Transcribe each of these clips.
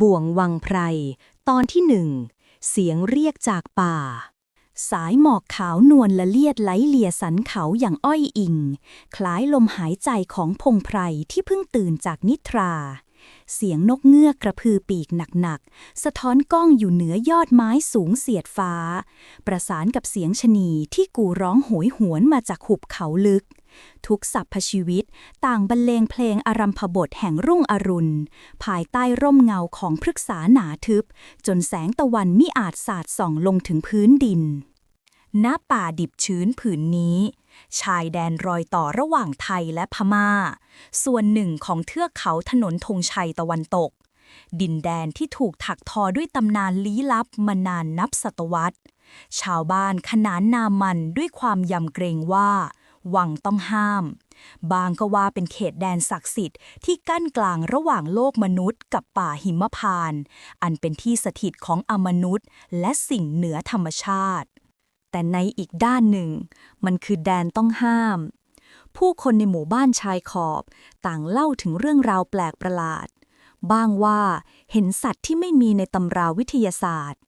บ่วงวังไพร ตอนที่หนึ่ง เสียงเรียกจากป่า สายหมอกขาวนวลละเลียดไหลเลียสันเขาอย่างอ้อยอิง คล้ายลมหายใจของพงไพรที่เพิ่งตื่นจากนิทรา เสียงนกเงือกกระพือปีกหนักๆ สะท้อนก้องอยู่เหนือยอดไม้สูงเสียดฟ้า ประสานกับเสียงชนีที่กูร้องโหยหวนมาจากหุบเขาลึก ทุกสรรพชีวิตต่างบรรเลงเพลงอารัมพบทแห่งรุ่งอรุณ ภายใต้ร่มเงาของพฤกษาหนาทึบ จนแสงตะวันมิอาจสาดส่องลงถึงพื้นดิน ณ ป่าดิบชื้นผืนนี้ ชายแดนรอยต่อระหว่างไทยและพมา่า ส่วนหนึ่งของเทือกเขาถนนธงชัยตะวันตก ดินแดนที่ถูกถักทอด้วยตำนานลี้ลับมานานนับศตวรรษชาวบ้านขนานนามมันด้วยความยำเกรงว่า วังต้องห้าม บางก็ว่าเป็นเขตแดนศักดิ์สิทธิ์ที่กั้นกลางระหว่างโลกมนุษย์กับป่าหิมพาน อันเป็นที่สถิตของอมนุษย์ และสิ่งเหนือธรรมชาติ แต่ในอีกด้านหนึ่ง มันคือแดนต้องห้าม ผู้คนในหมู่บ้านชายขอบ ต่างเล่าถึงเรื่องราวแปลกประหลาด บ้างว่าเห็นสัตว์ที่ไม่มีในตำราวิทยาศาสตร์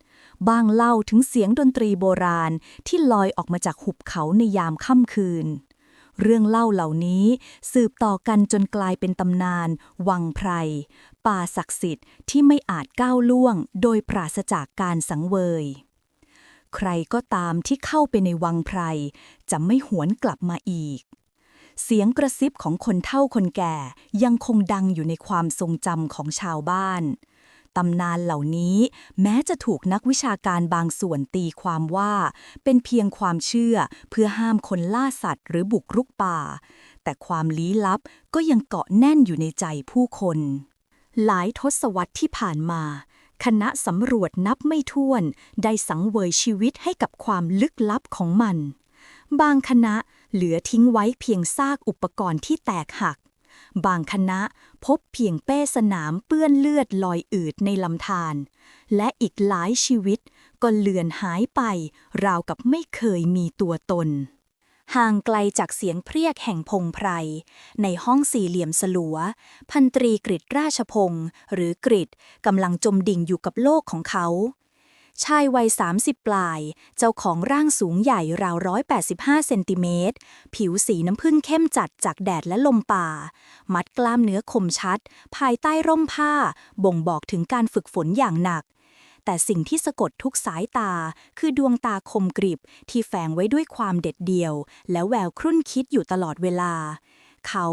บ้างเล่าถึงเสียงดนตรีโบราณที่ลอยออกมาจากหุบเขาในยามค่ำคืน เรื่องเล่าเหล่านี้สืบต่อกันจนกลายเป็นตำนาน วังไพร ป่าศักดิ์สิทธิ์ที่ไม่อาจก้าวล่วง โดยปราศจากการสังเวย ใครก็ตามที่เข้าไปในวังไพร จะไม่หวนกลับมาอีกเสียงกระซิบของคนเฒ่าคนแก่ยังคงดังอยู่ในความทรงจำของชาวบ้าน ตำนานเหล่านี้ แม้จะถูกนักวิชาการบางส่วนตีความว่า เป็นเพียงความเชื่อเพื่อห้ามคนล่าสัตว์หรือบุกรุกป่า แต่ความลี้ลับก็ยังเกาะแน่นอยู่ในใจผู้คน หลายทศวรรษที่ผ่านมาคณะสำรวจนับไม่ถ้วน ได้สังเวยชีวิตให้กับความลึกลับของมัน บางคณะเหลือทิ้งไว้เพียงซากอุปกรณ์ที่แตกหัก บางคณะพบเพียงเป้สนามเปื้อนเลือดลอยอืดในลำธารและอีกหลายชีวิตก็เลือนหายไป ราวกับไม่เคยมีตัวตน ห่างไกลจากเสียงเพรียกแห่งพงไพร ในห้องสี่เหลี่ยมสลัว พันตรีกริดราชพงศ์หรือกริดกำลังจมดิ่งอยู่กับโลกของเขา ชายวัย 30 ปลาย เจ้าของร่างสูงใหญ่ราว 185 เซนติเมตร ผิวสีน้ำผึ้งเข้มจัดจากแดดและลมป่า มัดกล้ามเนื้อคมชัด ภายใต้ร่มผ้า บ่งบอกถึงการฝึกฝนอย่างหนัก แต่สิ่งที่สะกดทุกสายตา คือดวงตาคมกริบที่แฝงไว้ด้วยความเด็ดเดี่ยว และแววครุ่นคิดอยู่ตลอดเวลา เขา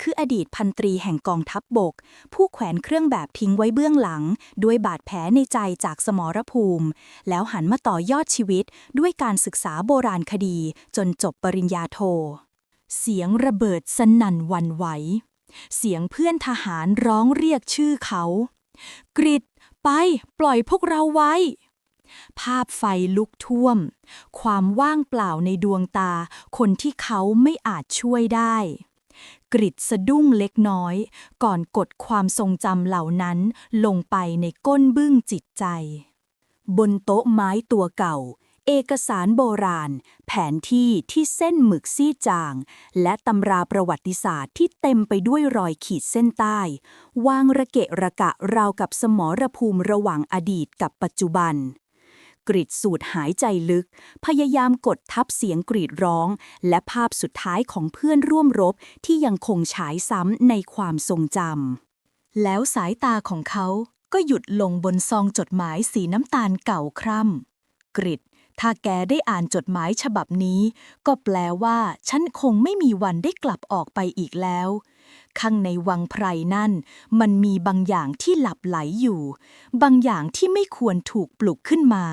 คืออดีตพันตรีแห่งกองทัพบบก ผู้แขวนเครื่องแบบทิ้งไว้เบื้องหลัง ด้วยบาดแผลในใจจากสมรภูมิ แล้วหันมาต่อยอดชีวิตด้วยการศึกษาโบราณคดี จนจบปริญญาโท เสียงระเบิดสนั่นวันไหว เสียงเพื่อนทหารร้องเรียกชื่อเขา กริดไป ปล่อยพวกเราไว้ ภาพไฟลุกท่วม ความว่างเปล่าในดวงตา คนที่เขาไม่อาจช่วยได้ กริดสะดุ้งเล็กน้อย ก่อนกดความทรงจำเหล่านั้นลงไปในก้นบึ้งจิตใจ บนโต๊ะไม้ตัวเก่า เอกสารโบราณ แผนที่ที่เส้นหมึกซีดจาง และตำราประวัติศาสตร์ที่เต็มไปด้วยรอยขีดเส้นใต้ วางระเกะระกะราวกับสมรภูมิระหว่างอดีตกับปัจจุบัน กริดสูดหายใจลึก พยายามกดทับเสียงกรีดร้อง และภาพสุดท้ายของเพื่อนร่วมรบที่ยังคงฉายซ้ำในความทรงจำแล้วสายตาของเขาก็หยุดลงบนซองจดหมายสีน้ำตาลเก่าคร่ำกริดถ้าแกได้อ่านจดหมายฉบับนี้ ก็แปลว่า ฉันคงไม่มีวันได้กลับออกไปอีกแล้ว ข้างในวังไพรนั่น มันมีบางอย่างที่หลับไหลอยู่ บางอย่างที่ไม่ควรถูกปลุกขึ้นมา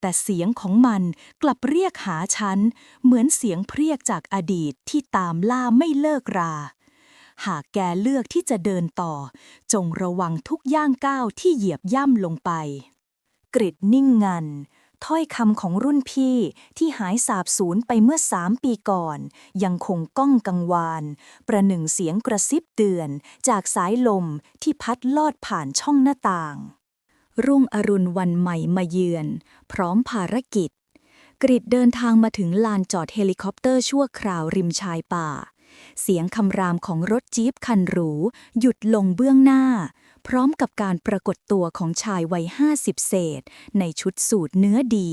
แต่เสียงของมันกลับเรียกหาฉัน เหมือนเสียงเพรียกจากอดีตที่ตามล่าไม่เลิกรา หากแกเลือกที่จะเดินต่อ จงระวังทุกย่างก้าวที่เหยียบย่ำลงไป กริดนิ่งงัน ถ้อยคำของรุ่นพี่ที่หายสาบสูญไปเมื่อสามปีก่อน ยังคงก้องกังวาน ประหนึ่งเสียงกระซิบเตือนจากสายลมที่พัดลอดผ่านช่องหน้าต่าง รุ่งอรุณวันใหม่มาเยือน พร้อมภารกิจ กริดเดินทางมาถึงลานจอดเฮลิคอปเตอร์ชั่วคราวริมชายป่า เสียงคำรามของรถจี๊ปคันหรู หยุดลงเบื้องหน้า พร้อมกับการปรากฏตัวของชายวัยห้าสิบเศษ ในชุดสูทเนื้อดี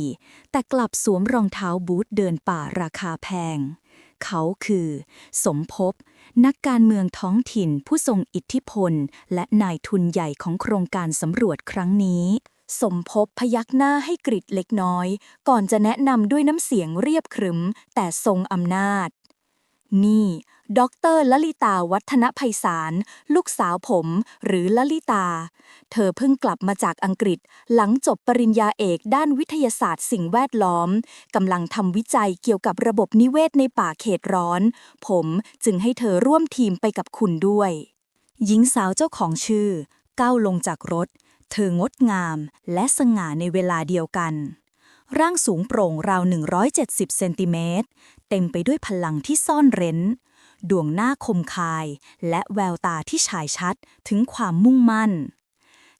แต่กลับสวมรองเท้าบูทเดินป่าราคาแพง เขาคือ สมภพนักการเมืองท้องถิ่นผู้ทรงอิทธิพล และนายทุนใหญ่ของโครงการสำรวจครั้งนี้ สมภพพยักหน้าให้กริดเล็กน้อย ก่อนจะแนะนำด้วยน้ำเสียงเรียบขรึม แต่ทรงอำนาจ นี่ ด็อกเตอร์ลลิตาวัฒนภัยสาร ลูกสาวผม หรือลลิตา เธอเพิ่งกลับมาจากอังกฤษ หลังจบปริญญาเอกด้านวิทยาศาสตร์สิ่งแวดล้อมกำลังทำวิจัยเกี่ยวกับระบบนิเวศในป่าเขตร้อน ผมจึงให้เธอร่วมทีมไปกับคุณด้วย หญิงสาวเจ้าของชื่อ ก้าวลงจากรถ เธองดงามและสง่าในเวลาเดียวกันร่างสูงโปร่งราว 170 เซนติเมตร เต็มไปด้วยพลังที่ซ่อนเร้น ดวงหน้าคมคาย และแววตาที่ฉายชัดถึงความมุ่งมั่น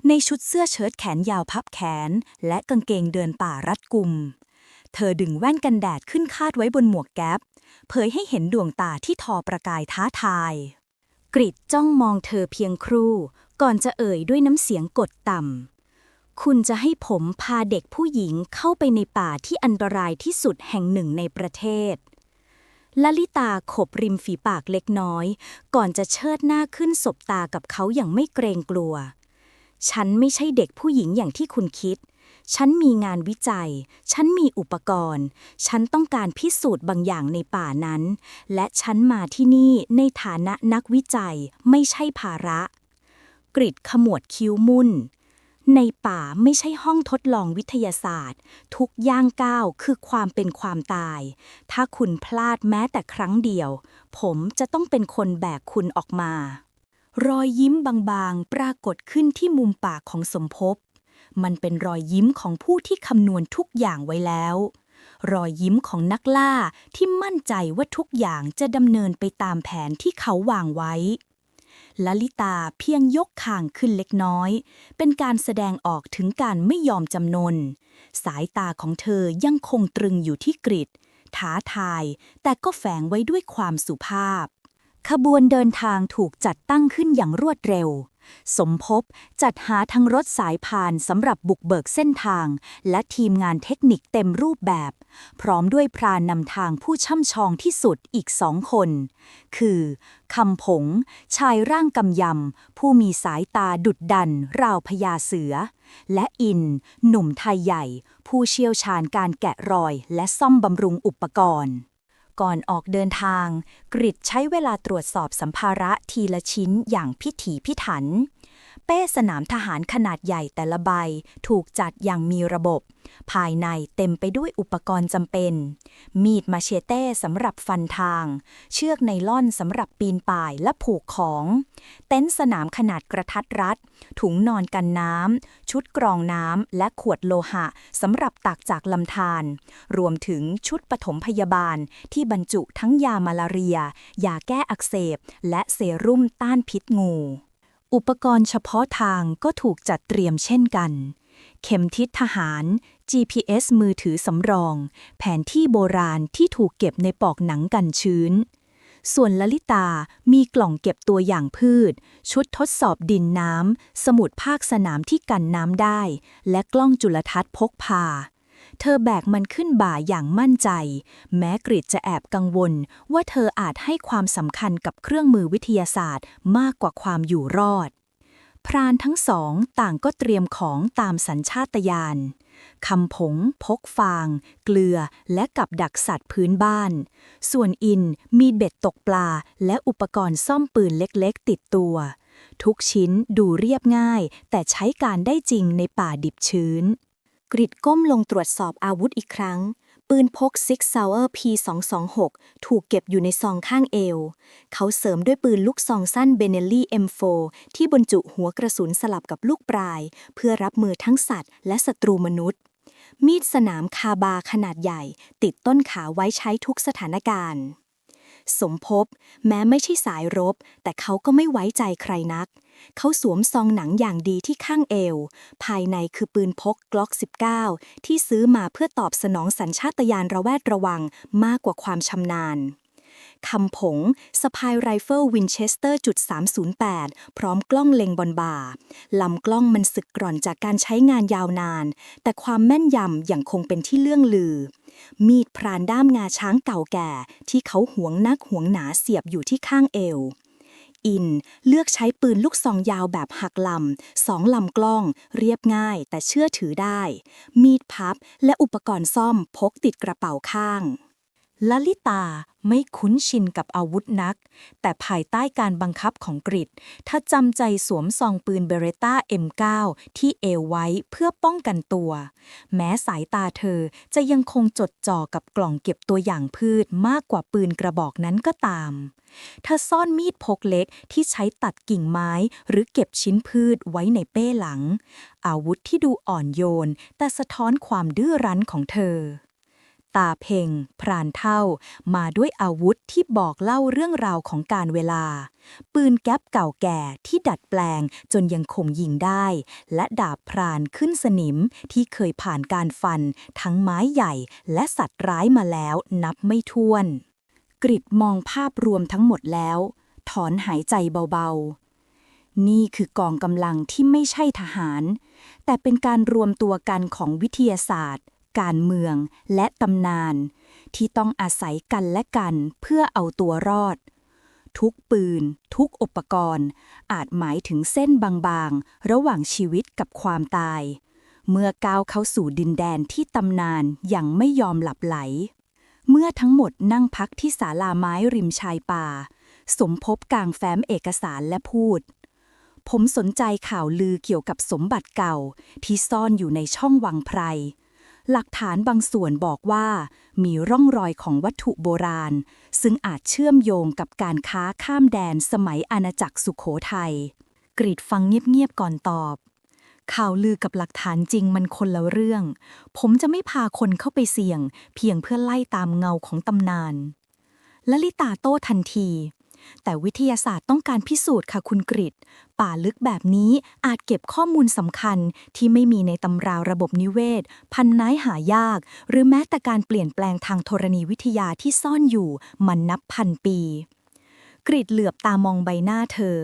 ในชุดเสื้อเชิ้ตแขนยาวพับแขน และกางเกงเดินป่ารัดกุม เธอดึงแว่นกันแดดขึ้นคาดไว้บนหมวกแก๊ป เผยให้เห็นดวงตาที่ทอประกายท้าทาย กริดจ้องมองเธอเพียงครู่ ก่อนจะเอ่ยด้วยน้ำเสียงกดต่ำคุณจะให้ผมพาเด็กผู้หญิงเข้าไปในป่าที่อันตรายที่สุดแห่งหนึ่งในประเทศ ลลิตาขบริมฝีปากเล็กน้อย ก่อนจะเชิดหน้าขึ้นสบตากับเขาอย่างไม่เกรงกลัว ฉันไม่ใช่เด็กผู้หญิงอย่างที่คุณคิด ฉันมีงานวิจัย ฉันมีอุปกรณ์ ฉันต้องการพิสูจน์บางอย่างในป่านั้น และฉันมาที่นี่ในฐานะนักวิจัยไม่ใช่ภาระ กริดขมวดคิ้วมุ่น ในป่าไม่ใช่ห้องทดลองวิทยาศาสตร์ ทุกย่างก้าวคือความเป็นความตาย ถ้าคุณพลาดแม้แต่ครั้งเดียว ผมจะต้องเป็นคนแบกคุณออกมา รอยยิ้มบางๆ ปรากฏขึ้นที่มุมปากของสมภพมันเป็นรอยยิ้มของผู้ที่คำนวณทุกอย่างไว้แล้ว รอยยิ้มของนักล่าที่มั่นใจว่าทุกอย่างจะดำเนินไปตามแผนที่เขาวางไว้ ลลิตาเพียงยกคางขึ้นเล็กน้อย เป็นการแสดงออกถึงการไม่ยอมจำนน สายตาของเธอยังคงตรึงอยู่ที่กริดท้าทาย แต่ก็แฝงไว้ด้วยความสุภาพ ขบวนเดินทางถูกจัดตั้งขึ้นอย่างรวดเร็ว สมภพจัดหาทั้งรถสายพานสำหรับบุกเบิกเส้นทาง และทีมงานเทคนิคเต็มรูปแบบ พร้อมด้วยพรานนำทางผู้ช่ำชองที่สุดอีกสองคน คือคำผง ชายร่างกำยำ ผู้มีสายตาดุดดัน ราวพญาเสือ และอิน หนุ่มไทยใหญ่ ผู้เชี่ยวชาญการแกะรอย และซ่อมบำรุงอุปกรณ์ ก่อนออกเดินทาง กริดใช้เวลาตรวจสอบสัมภาระทีละชิ้นอย่างพิถีพิถัน เป้สนามทหารขนาดใหญ่แต่ละใบ ถูกจัดอย่างมีระบบ ภายในเต็มไปด้วยอุปกรณ์จำเป็น มีดมาเชเต้สำหรับฟันทาง เชือกไนล่อนสำหรับปีนป่ายและผูกของ เต็นท์สนามขนาดกระทัดรัด ถุงนอนกันน้ำ ชุดกรองน้ำ และขวดโลหะสำหรับตักจากลำธาร รวมถึงชุดปฐมพยาบาลที่บรรจุทั้งยามาลาเรีย ยาแก้อักเสบ และเซรุ่มต้านพิษงู อุปกรณ์เฉพาะทางก็ถูกจัดเตรียมเช่นกัน เข็มทิศทหาร GPS มือถือสำรอง แผนที่โบราณที่ถูกเก็บในปอกหนังกันชื้น ส่วนลลิตามีกล่องเก็บตัวอย่างพืช ชุดทดสอบดินน้ำ สมุดภาคสนามที่กันน้ำได้ และกล้องจุลทรรศน์พกพา เธอแบกมันขึ้นบ่าอย่างมั่นใจ แม้กริดจะแอบกังวล ว่าเธออาจให้ความสำคัญกับเครื่องมือวิทยาศาสตร์ มากกว่าความอยู่รอด พรานทั้งสองต่างก็เตรียมของตามสัญชาตญาณคำผง พกฟาง เกลือ และกับดักสัตว์พื้นบ้าน ส่วนอินมีเบ็ดตกปลา และอุปกรณ์ซ่อมปืนเล็กๆ ติดตัว ทุกชิ้นดูเรียบง่าย แต่ใช้การได้จริงในป่าดิบชื้น กริดก้มลงตรวจสอบอาวุธอีกครั้ง ปืนพก Six Sauer P226 ถูกเก็บอยู่ในซองข้างเอว เขาเสริมด้วยปืนลูกซองสั้นเบเนลลี่ M4 ที่บรรจุหัวกระสุนสลับกับลูกปลาย เพื่อรับมือทั้งสัตว์และศัตรูมนุษย์ มีดสนามคาบาขนาดใหญ่ ติดต้นขาไว้ใช้ทุกสถานการณ์ สมภพแม้ไม่ใช่สายรบ แต่เขาก็ไม่ไว้ใจใครนัก เขาสวมซองหนังอย่างดีที่ข้างเอว ภายในคือปืนพกกล็อก 19 ที่ซื้อมาเพื่อตอบสนองสัญชาตญาณระแวดระวังมากกว่าความชำนาญคำผงสะพายไรเฟิลวินเชสเตอร์จุด308 พร้อมกล้องเล็งบนบ่าลำกล้องมันสึกกร่อนจากการใช้งานยาวนาน แต่ความแม่นยำยังคงเป็นที่เลื่องลือ มีดพรานด้ามงาช้างเก่าแก่ ที่เขาหวงนักหวงหนาเสียบอยู่ที่ข้างเอว อิน เลือกใช้ปืนลูกซองยาวแบบหักลำสองลำกล้อง เรียบง่ายแต่เชื่อถือได้ มีดพับและอุปกรณ์ซ่อมพกติดกระเป๋าข้าง ลลิตาไม่คุ้นชินกับอาวุธนัก แต่ภายใต้การบังคับของกริดถ้าจำใจสวมซองปืนเบเรต้า M9 ที่เอวไว้เพื่อป้องกันตัว แม้สายตาเธอจะยังคงจดจ่อกับกล่องเก็บตัวอย่างพืชมากกว่าปืนกระบอกนั้นก็ตาม เธอซ่อนมีดพกเล็กที่ใช้ตัดกิ่งไม้หรือเก็บชิ้นพืชไว้ในเป้หลัง อาวุธที่ดูอ่อนโยน แต่สะท้อนความดื้อรั้นของเธอ ตาเพ่ง พรานเท่า มาด้วยอาวุธที่บอกเล่าเรื่องราวของการเวลา ปืนแก๊ปเก่าแก่ที่ดัดแปลงจนยังคมยิงได้ และดาบพรานขึ้นสนิมที่เคยผ่านการฟัน ทั้งไม้ใหญ่และสัตว์ร้ายมาแล้วนับไม่ถ้วน กริดมองภาพรวมทั้งหมดแล้ว ถอนหายใจเบาๆ นี่คือกองกำลังที่ไม่ใช่ทหาร แต่เป็นการรวมตัวกันของวิทยาศาสตร์ การเมืองและตำนาน ที่ต้องอาศัยกันและกันเพื่อเอาตัวรอด ทุกปืน ทุกอุปกรณ์ อาจหมายถึงเส้นบางๆ ระหว่างชีวิตกับความตาย เมื่อก้าวเข้าสู่ดินแดนที่ตำนานยังไม่ยอมหลับไหล เมื่อทั้งหมดนั่งพักที่ศาลาไม้ริมชายป่า สมภพกลางแฟ้มเอกสารและพูดผมสนใจข่าวลือเกี่ยวกับสมบัติเก่าที่ซ่อนอยู่ในช่องวังไพร หลักฐานบางส่วนบอกว่า มีร่องรอยของวัตถุโบราณ ซึ่งอาจเชื่อมโยงกับการค้าข้ามแดนสมัยอาณาจักรสุขโขทัยกรีดฟังเงียบๆก่อนตอบ ข่าวลือกับหลักฐานจริงมันคนละเรื่อง ผมจะไม่พาคนเข้าไปเสี่ยง เพียงเพื่อไล่ตามเงาของตำนานลลิตาโต้ทันที แต่วิทยาศาสตร์ต้องการพิสูจน์ค่ะคุณกริดป่าลึกแบบนี้อาจเก็บข้อมูลสำคัญที่ไม่มีในตำราระบบนิเวศ พันไม้หายาก หรือแม้แต่การเปลี่ยนแปลงทางธรณีวิทยาที่ซ่อนอยู่มันนับพันปีกริดเหลือบตามองใบหน้าเธอ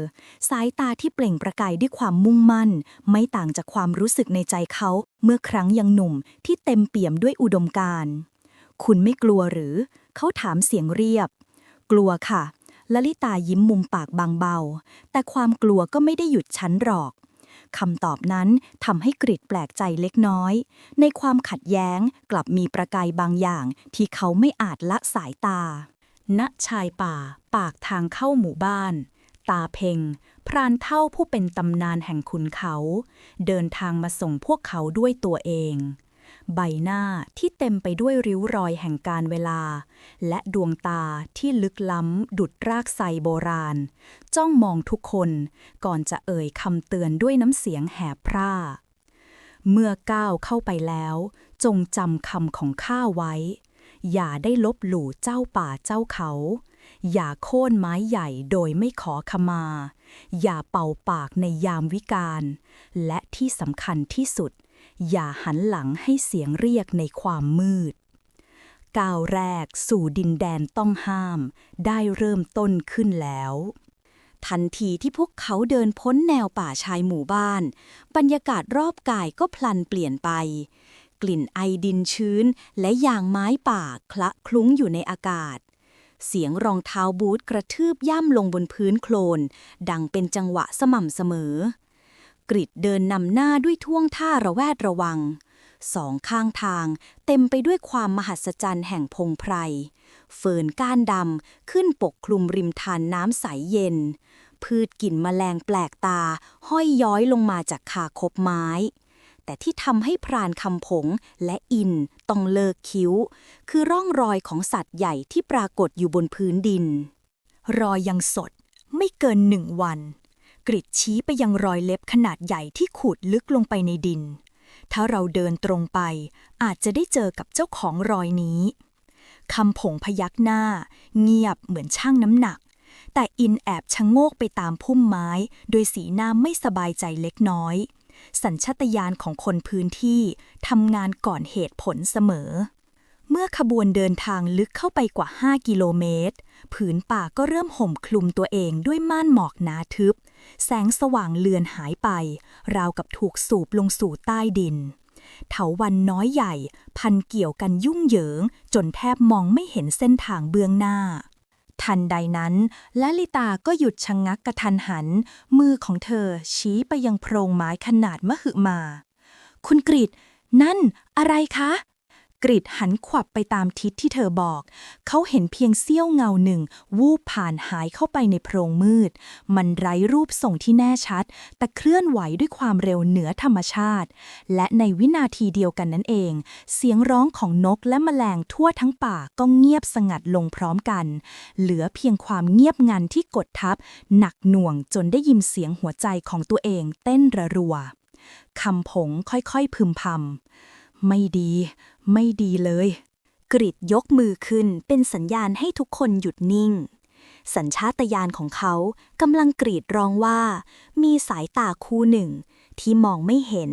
สายตาที่เปล่งประกายด้วยความมุ่งมั่น ไม่ต่างจากความรู้สึกในใจเขา เมื่อครั้งยังหนุ่มที่เต็มเปี่ยมด้วยอุดมการณ์คุณไม่กลัวหรือ เขาถามเสียงเรียบ กลัวค่ะ ลลิตายิ้มมุมปากบางเบา แต่ความกลัวก็ไม่ได้หยุดฉันหรอกคำตอบนั้นทำให้กริดแปลกใจเล็กน้อย ในความขัดแย้งกลับมีประกายบางอย่าง ที่เขาไม่อาจละสายตา ณชายป่า ปากทางเข้าหมู่บ้าน ตาเพ่งพรานเท่าผู้เป็นตำนานแห่งขุนเขา เดินทางมาส่งพวกเขาด้วยตัวเอง ใบหน้าที่เต็มไปด้วยริ้วรอยแห่งการเวลา และดวงตาที่ลึกล้ำดุดรากไซโบราณ จ้องมองทุกคน ก่อนจะเอ่ยคำเตือนด้วยน้ำเสียงแหบพร่า เมื่อก้าวเข้าไปแล้ว จงจำคำของข้าไว้ อย่าได้ลบหลู่เจ้าป่าเจ้าเขา อย่าโค่นไม้ใหญ่โดยไม่ขอขมา อย่าเป่าปากในยามวิกาลและที่สำคัญที่สุด อย่าหันหลังให้เสียงเรียกในความมืด ก้าวแรกสู่ดินแดนต้องห้าม ได้เริ่มต้นขึ้นแล้ว ทันทีที่พวกเขาเดินพ้นแนวป่าชายหมู่บ้าน บรรยากาศรอบกายก็พลันเปลี่ยนไป กลิ่นไอดินชื้นและยางไม้ป่าคละคลุ้งอยู่ในอากาศเสียงรองเท้าบูทกระทืบย่ำลงบนพื้นโคลน ดังเป็นจังหวะสม่ำเสมอ กริดเดินนำหน้าด้วยท่วงท่าระแวดระวัง สองข้างทางเต็มไปด้วยความมหัศจรรย์แห่งพงไพร เฟิร์นก้านดำขึ้นปกคลุมริมทานน้ำใสเย็น พืชกลิ่นแมลงแปลกตาห้อยย้อยลงมาจากคาคบไม้ แต่ที่ทำให้พรานคำผงและอินต้องเลิกคิ้ว คือร่องรอยของสัตว์ใหญ่ที่ปรากฏอยู่บนพื้นดิน รอยยังสดไม่เกินหนึ่งวัน กริดชี้ไปยังรอยเล็บขนาดใหญ่ที่ขูดลึกลงไปในดิน ถ้าเราเดินตรงไป อาจจะได้เจอกับเจ้าของรอยนี้คำผงพยักหน้า เงียบเหมือนช่างน้ำหนัก แต่อินแอบชะโงกไปตามพุ่มไม้ โดยสีหน้าไม่สบายใจเล็กน้อย สัญชาตญาณของคนพื้นที่ทำงานก่อนเหตุผลเสมอ เมื่อขบวนเดินทางลึกเข้าไปกว่า 5 กิโลเมตร ผืนป่าก็เริ่มห่มคลุมตัวเองด้วยม่านหมอกหนาทึบ แสงสว่างเลือนหายไป ราวกับถูกสูบลงสู่ใต้ดิน เถาวันน้อยใหญ่ พันเกี่ยวกันยุ่งเหยิง จนแทบมองไม่เห็นเส้นทางเบื้องหน้า ทันใดนั้นลลิตาก็หยุดชะงงักกระทันหัน มือของเธอชี้ไปยังโพรงไม้ขนาดมหึมา คุณกริดนั่นอะไรคะ กริดหันขวับไปตามทิศที่เธอบอก เขาเห็นเพียงเสี้ยวเงาหนึ่ง วูบผ่านหายเข้าไปในโพรงมืด มันไร้รูปทรงที่แน่ชัด แต่เคลื่อนไหวด้วยความเร็วเหนือธรรมชาติ และในวินาทีเดียวกันนั่นเอง เสียงร้องของนกและแมลงทั่วทั้งป่าก็เงียบสงัดลงพร้อมกัน เหลือเพียงความเงียบงันที่กดทับ หนักหน่วงจนได้ยินเสียงหัวใจของตัวเองเต้นระรัวคำผงค่อยๆพึมพำไม่ดี ไม่ดีเลย กริดยกมือขึ้นเป็นสัญญาณให้ทุกคนหยุดนิ่ง สัญชาตญาณของเขากำลังกรีดร้องว่า มีสายตาคู่หนึ่ง ที่มองไม่เห็น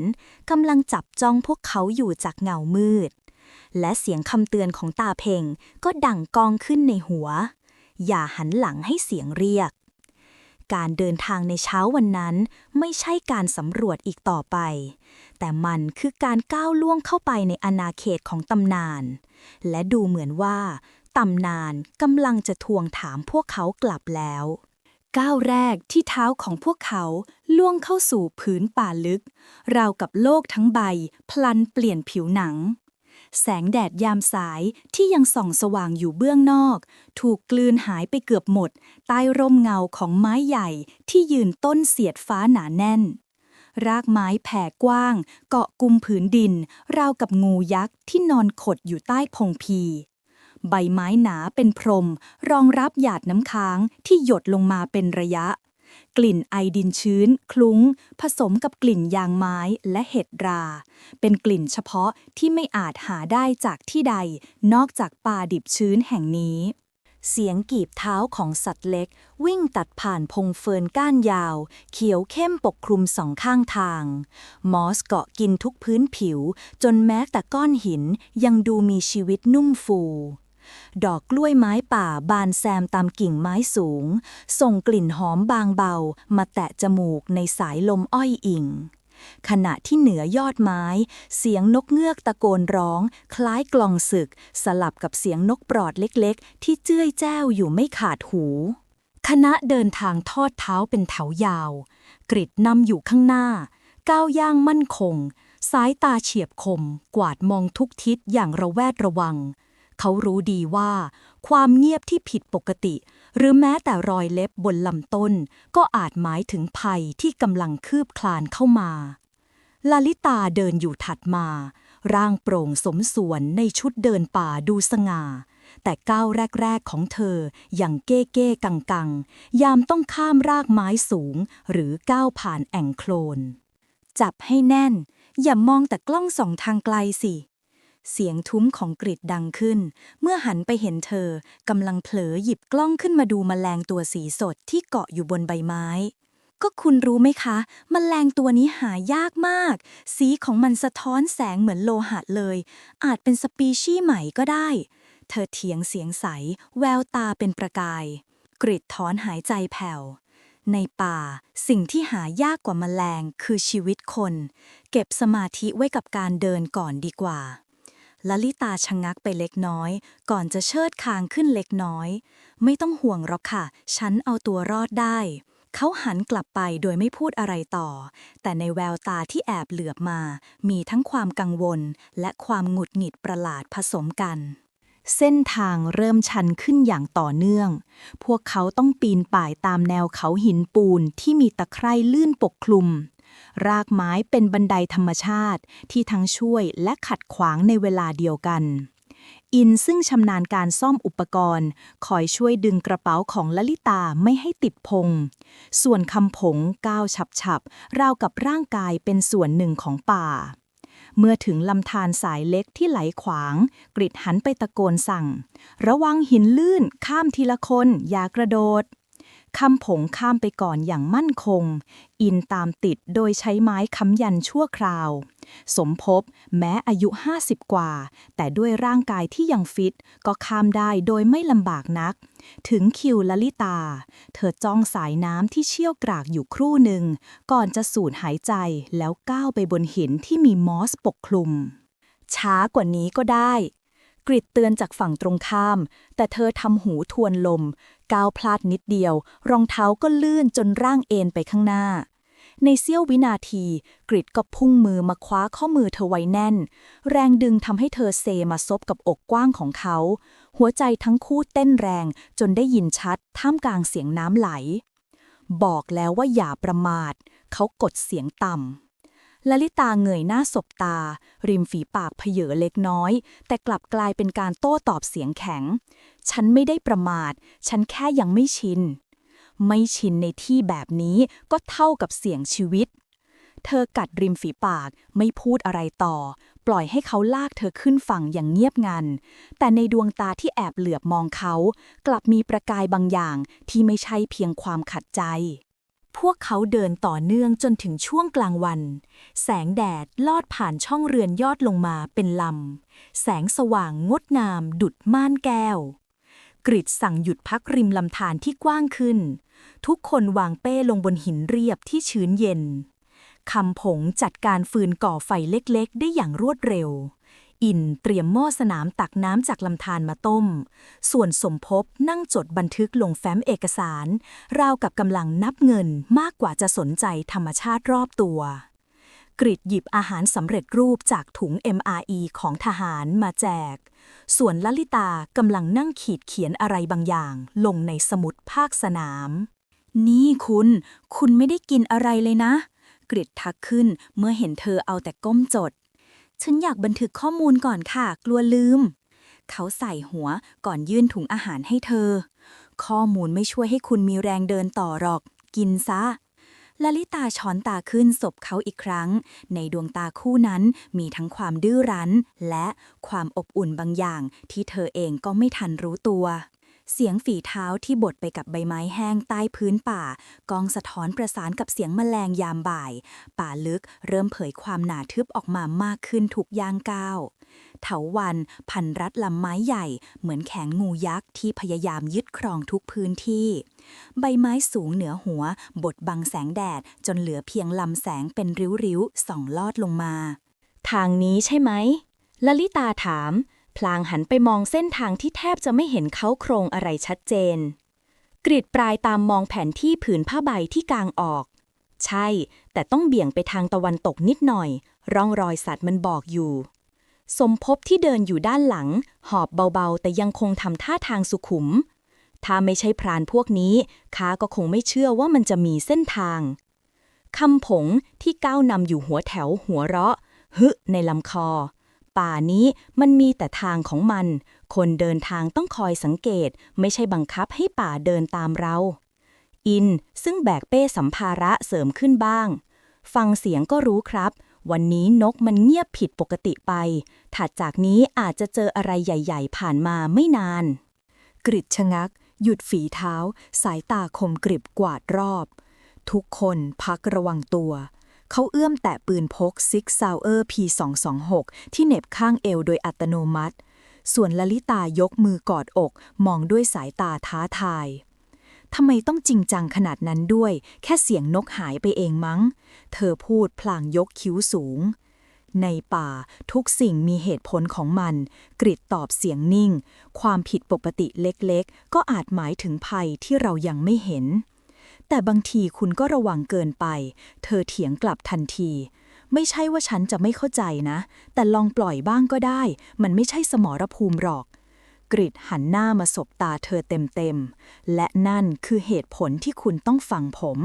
กำลังจับจ้องพวกเขาอยู่จากเงามืด และเสียงคำเตือนของตาเพ่งก็ดังกองขึ้นในหัว อย่าหันหลังให้เสียงเรียก การเดินทางในเช้าวันนั้น ไม่ใช่การสำรวจอีกต่อไป แต่มันคือการก้าวล่วงเข้าไปในอาณาเขตของตำนาน และดูเหมือนว่าตำนานกำลังจะทวงถามพวกเขากลับแล้ว ก้าวแรกที่เท้าของพวกเขาล่วงเข้าสู่ผืนป่าลึก ราวกับโลกทั้งใบ พลันเปลี่ยนผิวหนัง แสงแดดยามสายที่ยังส่องสว่างอยู่เบื้องนอก ถูกกลืนหายไปเกือบหมด ใต้ร่มเงาของไม้ใหญ่ที่ยืนต้นเสียดฟ้าหนาแน่น รากไม้แผ่กว้าง เกาะกุมผืนดิน ราวกับงูยักษ์ที่นอนขดอยู่ใต้พงพี ใบไม้หนาเป็นพรม รองรับหยาดน้ำค้างที่หยดลงมาเป็นระยะ กลิ่นไอดินชื้น คลุ้ง ผสมกับกลิ่นยางไม้และเห็ดรา เป็นกลิ่นเฉพาะที่ไม่อาจหาได้จากที่ใด นอกจากป่าดิบชื้นแห่งนี้ เสียงกีบเท้าของสัตว์เล็ก วิ่งตัดผ่านพงเฟิร์นก้านยาว เขียวเข้มปกคลุมสองข้างทาง มอสเกาะกินทุกพื้นผิว จนแม้แต่ก้อนหินยังดูมีชีวิตนุ่มฟูดอกกล้วยไม้ป่าบานแซมตามกิ่งไม้สูง ส่งกลิ่นหอมบางเบา มาแตะจมูกในสายลมอ้อยอิง ขณะที่เหนือยอดไม้ เสียงนกเงือกตะโกนร้อง คล้ายกลองศึก สลับกับเสียงนกปลอดเล็กๆ ที่เจ้ยแจ้วอยู่ไม่ขาดหู คณะเดินทางทอดเท้าเป็นแถวยาว กริดนำอยู่ข้างหน้า ก้าวย่างมั่นคง สายตาเฉียบคม กวาดมองทุกทิศอย่างระแวดระวัง เขารู้ดีว่า ความเงียบที่ผิดปกติ หรือแม้แต่รอยเล็บบนลำต้น ก็อาจหมายถึงภัยที่กำลังคืบคลานเข้ามา ลาลิตาเดินอยู่ถัดมา ร่างโปร่งสมส่วนในชุดเดินป่าดูสง่า แต่ก้าวแรก ๆ ของเธออย่างเก้เก้กังกังๆยามต้องข้ามรากไม้สูง หรือก้าวผ่านแอ่งโคลน จับให้แน่น อย่ามองแต่กล้องส่องทางไกลสิ เสียงทุ้มของกริดดังขึ้น เมื่อหันไปเห็นเธอกำลังเผลอหยิบกล้องขึ้นมาดูแมลงตัวสีสดที่เกาะอยู่บนใบไม้ ก็คุณรู้ไหมคะมแมลงตัวนี้หายากมาก สีของมันสะท้อนแสงเหมือนโลหะเลย อาจเป็นสปีชีส์ใหม่ก็ได้ เธอเถียงเสียงใส แววตาเป็นประกาย กริดถอนหายใจแผ่วในป่า สิ่งที่หายากกว่าแมลงคือชีวิตคน เก็บสมาธิไว้กับการเดินก่อนดีกว่า ลลิตาชะงักไปเล็กน้อย ก่อนจะเชิดคางขึ้นเล็กน้อย ไม่ต้องห่วงหรอกค่ะ ฉันเอาตัวรอดได้ เขาหันกลับไปโดยไม่พูดอะไรต่อ แต่ในแววตาที่แอบเหลือบมา มีทั้งความกังวล และความหงุดหงิดประหลาดผสมกันเส้นทางเริ่มชันขึ้นอย่างต่อเนื่อง พวกเขาต้องปีนป่ายตามแนวเขาหินปูนที่มีตะไคร่ลื่นปกคลุม รากไม้เป็นบันไดธรรมชาติที่ทั้งช่วยและขัดขวางในเวลาเดียวกัน อินซึ่งชำนาญการซ่อมอุปกรณ์ คอยช่วยดึงกระเป๋าของลลิตาไม่ให้ติดพง ส่วนคำผงก้าวฉับๆราวกับร่างกายเป็นส่วนหนึ่งของป่าเมื่อถึงลำธารสายเล็กที่ไหลขวาง กริดหันไปตะโกนสั่ง ระวังหินลื่นข้ามทีละคน อย่ากระโดด คำผงข้ามไปก่อนอย่างมั่นคง อินตามติดโดยใช้ไม้ค้ำยันชั่วคราว สมภพแม้อายุ 50 กว่า แต่ด้วยร่างกายที่ยังฟิต ก็ข้ามได้โดยไม่ลำบากนัก ถึงคิวลลิตา เธอจ้องสายน้ำที่เชี่ยวกรากอยู่ครู่หนึ่ง ก่อนจะสูดหายใจแล้วก้าวไปบนหินที่มีมอสปกคลุมช้ากว่านี้ก็ได้ ริดเตือนจากฝั่งตรงข้าม แต่เธอทำหูทวนลม ก้าวพลาดนิดเดียว รองเท้าก็ลื่นจนร่างเอนไปข้างหน้า ในเสี้ยววินาที กริดก็พุ่งมือมาคว้าข้อมือเธอไว้แน่น แรงดึงทำให้เธอเซมาซบกับอกกว้างของเขา หัวใจทั้งคู่เต้นแรงจนได้ยินชัด ท่ามกลางเสียงน้ำไหล บอกแล้วว่าอย่าประมาท เขากดเสียงต่ำ ลลิตาเงยหน้าสบตา ริมฝีปากเพเยอเล็กน้อย แต่กลับกลายเป็นการโต้ตอบเสียงแข็ง ฉันไม่ได้ประมาท ฉันแค่ยังไม่ชิน ไม่ชินในที่แบบนี้ก็เท่ากับเสี่ยงชีวิต เธอกัดริมฝีปากไม่พูดอะไรต่อ ปล่อยให้เขาลากเธอขึ้นฝั่งอย่างเงียบงัน แต่ในดวงตาที่แอบเหลือบมองเขา กลับมีประกายบางอย่างที่ไม่ใช่เพียงความขัดใจ พวกเขาเดินต่อเนื่องจนถึงช่วงกลางวัน แสงแดดลอดผ่านช่องเรือนยอดลงมาเป็นลำ แสงสว่างงดงามดุดม่านแก้ว กริดสั่งหยุดพักริมลำธารที่กว้างขึ้น ทุกคนวางเป้ลงบนหินเรียบที่ชื้นเย็นคำผงจัดการฟืนก่อไฟเล็กๆ ได้อย่างรวดเร็ว อินเตรียมหม้อสนามตักน้ำจากลำธารมาต้ม ส่วนสมภพนั่งจดบันทึกลงแฟ้มเอกสาร ราวกับกำลังนับเงินมากกว่าจะสนใจธรรมชาติรอบตัว กริดหยิบอาหารสำเร็จรูปจากถุง MRE ของทหารมาแจก ส่วนลลิตากำลังนั่งขีดเขียนอะไรบางอย่าง ลงในสมุดภาคสนาม นี่คุณ คุณไม่ได้กินอะไรเลยนะ กริดทักขึ้นเมื่อเห็นเธอเอาแต่ก้มจด ฉันอยากบันทึกข้อมูลก่อนค่ะ กลัวลืม เขาใส่หัวก่อนยื่นถุงอาหารให้เธอ ข้อมูลไม่ช่วยให้คุณมีแรงเดินต่อหรอก กินซะลลิตาช้อนตาขึ้นศพเขาอีกครั้ง ในดวงตาคู่นั้นมีทั้งความดื้อรั้น และความอบอุ่นบางอย่างที่เธอเองก็ไม่ทันรู้ตัว เสียงฝีเท้าที่บดไปกับใบไม้แห้งใต้พื้นป่า กองสะท้อนประสานกับเสียงแมลงยามบ่าย ป่าลึกเริ่มเผยความหนาทึบออกมามากขึ้นทุกย่างก้าวเถาวันพันรัดลำไม้ใหญ่ เหมือนแขนงูยักษ์ที่พยายามยึดครองทุกพื้นที่ ใบไม้สูงเหนือหัว บดบังแสงแดด จนเหลือเพียงลำแสงเป็นริ้วๆส่องลอดลงมา ทางนี้ใช่ไหมลลิตาถาม พลางหันไปมองเส้นทางที่แทบจะไม่เห็นเขาโครงอะไรชัดเจน กรีดปลายตามมองแผนที่ผืนผ้าใบที่กางออก ใช่ แต่ต้องเบี่ยงไปทางตะวันตกนิดหน่อย ร่องรอยสัตว์มันบอกอยู่ สมภพที่เดินอยู่ด้านหลัง หอบเบาๆ แต่ยังคงทำท่าทางสุขุม ถ้าไม่ใช่พรานพวกนี้ข้าก็คงไม่เชื่อว่ามันจะมีเส้นทางคำผงที่ก้าวนำอยู่หัวแถวหัวเราะ ฮึในลำคอ ป่านี้มันมีแต่ทางของมัน คนเดินทางต้องคอยสังเกต ไม่ใช่บังคับให้ป่าเดินตามเรา อินซึ่งแบกเป้สัมภาระเสริมขึ้นบ้าง ฟังเสียงก็รู้ครับ วันนี้นกมันเงียบผิดปกติไป ถัดจากนี้อาจจะเจออะไรใหญ่ ๆ ผ่านมาไม่นาน กริดชะงัก หยุดฝีเท้า สายตาคมกริบกวาดรอบ ทุกคนพักระวังตัว เขาเอื้อมแตะปืนพกซิกซาวเออร์ P226 ที่เหน็บข้างเอวโดยอัตโนมัติ ส่วนลลิตายกมือกอดอก มองด้วยสายตาท้าทายทำไมต้องจริงจังขนาดนั้นด้วย แค่เสียงนกหายไปเองมั้ง เธอพูดพลางยกคิ้วสูง ในป่าทุกสิ่งมีเหตุผลของมัน กริดตอบเสียงนิ่ง ความผิดปกติเล็กๆ ก็อาจหมายถึงภัยที่เรายังไม่เห็น แต่บางทีคุณก็ระวังเกินไป เธอเถียงกลับทันที ไม่ใช่ว่าฉันจะไม่เข้าใจนะ แต่ลองปล่อยบ้างก็ได้ มันไม่ใช่สมรภูมิหรอก กริดหันหน้ามาสบตาเธอเต็มๆ และนั่นคือเหตุผลที่คุณต้องฟังผม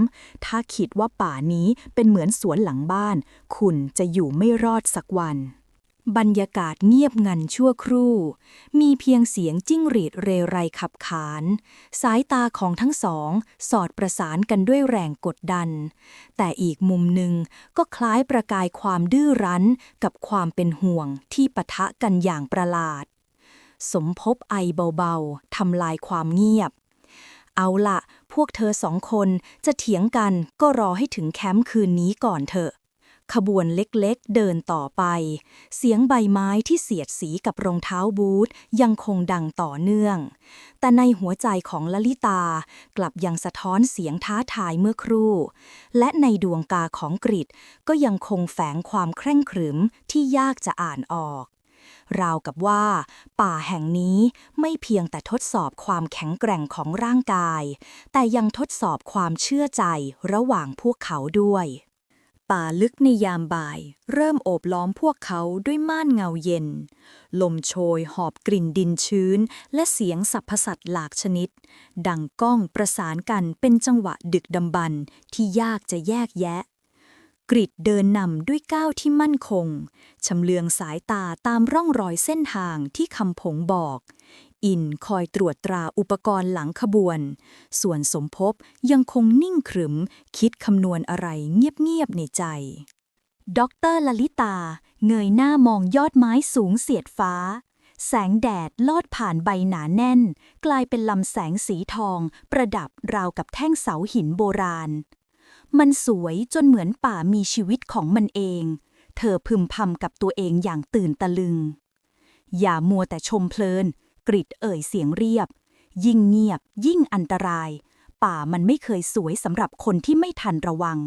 ถ้าคิดว่าป่านี้เป็นเหมือนสวนหลังบ้าน คุณจะอยู่ไม่รอดสักวัน บรรยากาศเงียบงันชั่วครู่ มีเพียงเสียงจิ้งหรีดเรไรขับขาน สายตาของทั้งสอง สอดประสานกันด้วยแรงกดดัน แต่อีกมุมหนึ่งก็คล้ายประกายความดื้อรั้นกับความเป็นห่วงที่ปะทะกันอย่างประหลาด สมภพไอเบาๆทำลายความเงียบ เอาละพวกเธอสองคนจะเถียงกันก็รอให้ถึงแคมป์คืนนี้ก่อนเถอะ ขบวนเล็กๆเดินต่อไป เสียงใบไม้ที่เสียดสีกับรองเท้าบูทยังคงดังต่อเนื่อง แต่ในหัวใจของลลิตากลับยังสะท้อนเสียงท้าทายเมื่อครู่ และในดวงตาของกริดก็ยังคงแฝงความเคร่งขรึมที่ยากจะอ่านออก ราวกับว่า ป่าแห่งนี้ไม่เพียงแต่ทดสอบความแข็งแกร่งของร่างกาย แต่ยังทดสอบความเชื่อใจระหว่างพวกเขาด้วย ป่าลึกในยามบ่าย เริ่มโอบล้อมพวกเขาด้วยม่านเงาเย็น ลมโชยหอบกลิ่นดินชื้น และเสียงสัพพสัตว์หลากชนิด ดังก้องประสานกันเป็นจังหวะดึกดำบรรที่ยากจะแยกแยะ กริดเดินนำด้วยก้าวที่มั่นคงชำเลืองสายตาตามร่องรอยเส้นทางที่คำผงบอก อินคอยตรวจตราอุปกรณ์หลังขบวน ส่วนสมภพยังคงนิ่งขรึม คิดคำนวณอะไรเงียบๆในใจด็อกเตอร์ลลิตา เงยหน้ามองยอดไม้สูงเสียดฟ้า แสงแดดลอดผ่านใบหนาแน่น กลายเป็นลำแสงสีทอง ประดับราวกับแท่งเสาหินโบราณ มันสวยจนเหมือนป่ามีชีวิตของมันเอง เธอพึมพำกับตัวเองอย่างตื่นตะลึง อย่ามัวแต่ชมเพลิน กริดเอ่ยเสียงเรียบ ยิ่งเงียบ ยิ่งอันตราย ป่ามันไม่เคยสวยสำหรับคนที่ไม่ทันระวัง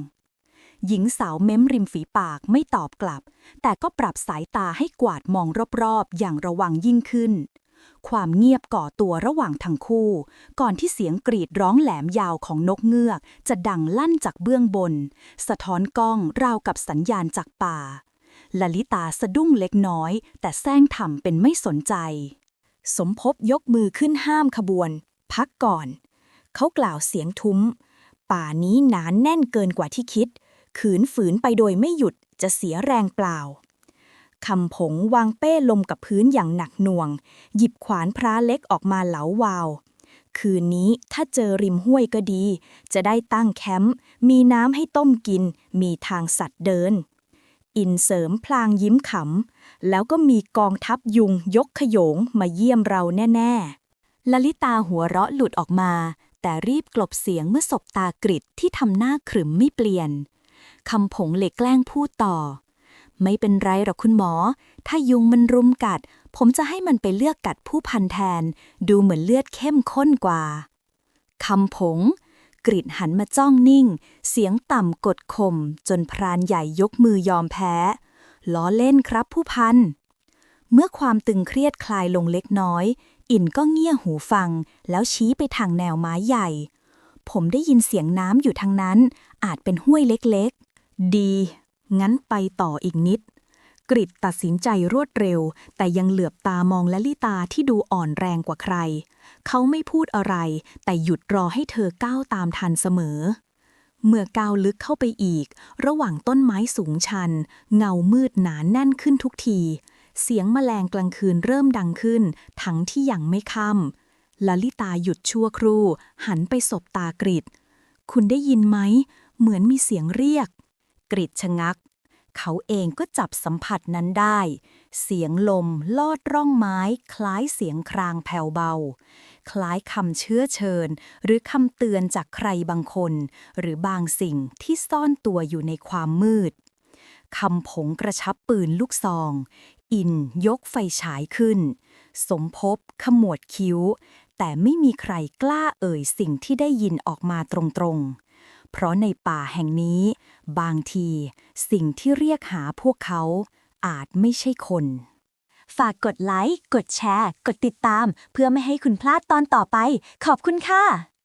หญิงสาวเม้มริมฝีปากไม่ตอบกลับ แต่ก็ปรับสายตาให้กวาดมองรอบๆ อย่างระวังยิ่งขึ้น ความเงียบก่อตัวระหว่างทั้งคู่ ก่อนที่เสียงกรีดร้องแหลมยาวของนกเงือก จะดังลั่นจากเบื้องบน สะท้อนกล้องราวกับสัญญาณจากป่าลลิตาสะดุ้งเล็กน้อย แต่แซงทำเป็นไม่สนใจ สมภพยกมือขึ้นห้ามขบวน พักก่อน เขากล่าวเสียงทุ้ม ป่านี้หนานแน่นเกินกว่าที่คิด ขืนฝืนไปโดยไม่หยุดจะเสียแรงเปล่าคำผงวางเป้ลมกับพื้นอย่างหนักหน่วง หยิบขวานพระเล็กออกมาเหลาวาว คืนนี้ถ้าเจอริมห้วยก็ดี จะได้ตั้งแคมป์มีน้ำให้ต้มกิน มีทางสัตว์เดิน อินเสริมพลางยิ้มขำ แล้วก็มีกองทัพยุงยกขยงมาเยี่ยมเราแน่ๆลลิตาหัวเราะหลุดออกมา แต่รีบกลบเสียงเมื่อสบตากริดที่ทำหน้าขรึมไม่เปลี่ยนคำผงเหล็กแกล้งพูดต่อ ไม่เป็นไรหรอกคุณหมอ ถ้ายุงมันรุมกัด ผมจะให้มันไปเลือกกัดผู้พันแทน ดูเหมือนเลือดเข้มข้นกว่าคำผงกริดหันมาจ้องนิ่ง เสียงต่ำกดข่มจนพรานใหญ่ยกมือยอมแพ้ ล้อเล่นครับผู้พัน เมื่อความตึงเครียดคลายลงเล็กน้อย อินก็เงี่ยหูฟัง แล้วชี้ไปทางแนวไม้ใหญ่ ผมได้ยินเสียงน้ำอยู่ทางนั้น อาจเป็นห้วยเล็กๆ ดี งั้นไปต่ออีกนิด กริดตัดสินใจรวดเร็ว แต่ยังเหลือบตามองและลิตาที่ดูอ่อนแรงกว่าใคร เขาไม่พูดอะไร แต่หยุดรอให้เธอก้าวตามทันเสมอ เมื่อก้าวลึกเข้าไปอีก ระหว่างต้นไม้สูงชัน เงามืดหนาแน่นขึ้นทุกที เสียงแมลงกลางคืนเริ่มดังขึ้น ทั้งที่ยังไม่ค่ำลลิตาหยุดชั่วครู่ หันไปสบตากริดคุณได้ยินไหม เหมือนมีเสียงเรียก กริดชะงัก เขาเองก็จับสัมผัสนั้นได้ เสียงลมลอดร่องไม้ คล้ายเสียงครางแผ่วเบา คล้ายคำเชื้อเชิญ หรือคำเตือนจากใครบางคน หรือบางสิ่งที่ซ่อนตัวอยู่ในความมืดคำผงกระชับปืนลูกซอง อินยกไฟฉายขึ้น สมภพขมวดคิ้ว แต่ไม่มีใครกล้าเอ่ยสิ่งที่ได้ยินออกมาตรงๆ เพราะในป่าแห่งนี้ บางทีสิ่งที่เรียกหาพวกเขาอาจไม่ใช่คน ฝากกดไลค์ กดแชร์ กดติดตาม เพื่อไม่ให้คุณพลาดตอนต่อไป ขอบคุณค่ะ